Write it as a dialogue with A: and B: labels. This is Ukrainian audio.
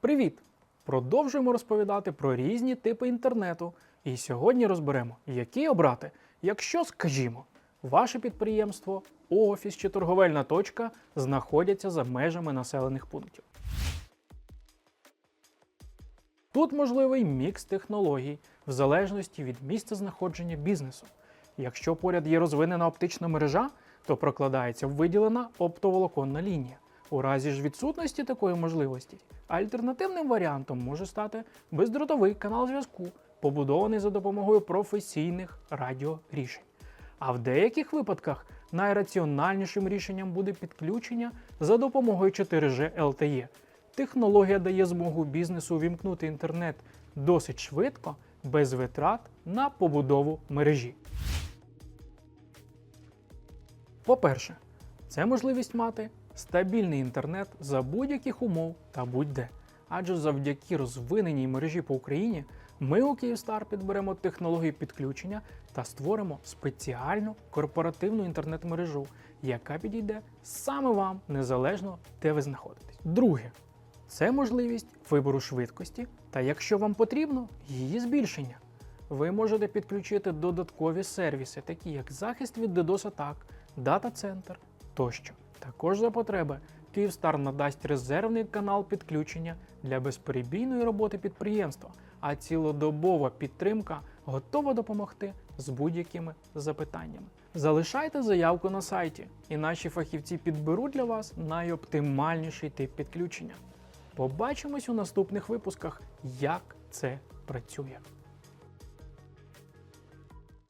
A: Привіт! Продовжуємо розповідати про різні типи інтернету. І сьогодні розберемо, який обрати, якщо, скажімо, ваше підприємство, офіс чи торговельна точка знаходяться за межами населених пунктів. Тут можливий мікс технологій в залежності від місця знаходження бізнесу. Якщо поряд є розвинена оптична мережа, то прокладається виділена оптоволоконна лінія. У разі ж відсутності такої можливості, альтернативним варіантом може стати бездротовий канал зв'язку, побудований за допомогою професійних радіорішень. А в деяких випадках найраціональнішим рішенням буде підключення за допомогою 4G LTE. Технологія дає змогу бізнесу увімкнути інтернет досить швидко, без витрат на побудову мережі. По-перше, це можливість мати стабільний інтернет за будь-яких умов та будь-де. Адже завдяки розвиненій мережі по Україні ми у Київстар підберемо технології підключення та створимо спеціальну корпоративну інтернет-мережу, яка підійде саме вам незалежно де ви знаходитесь. Друге, це можливість вибору швидкості та, якщо вам потрібно, її збільшення. Ви можете підключити додаткові сервіси, такі як захист від DDoS атак, дата-центр тощо. Також за потреби Київстар надасть резервний канал підключення для безперебійної роботи підприємства, а цілодобова підтримка готова допомогти з будь-якими запитаннями. Залишайте заявку на сайті, і наші фахівці підберуть для вас найоптимальніший тип підключення. Побачимось у наступних випусках, як це працює.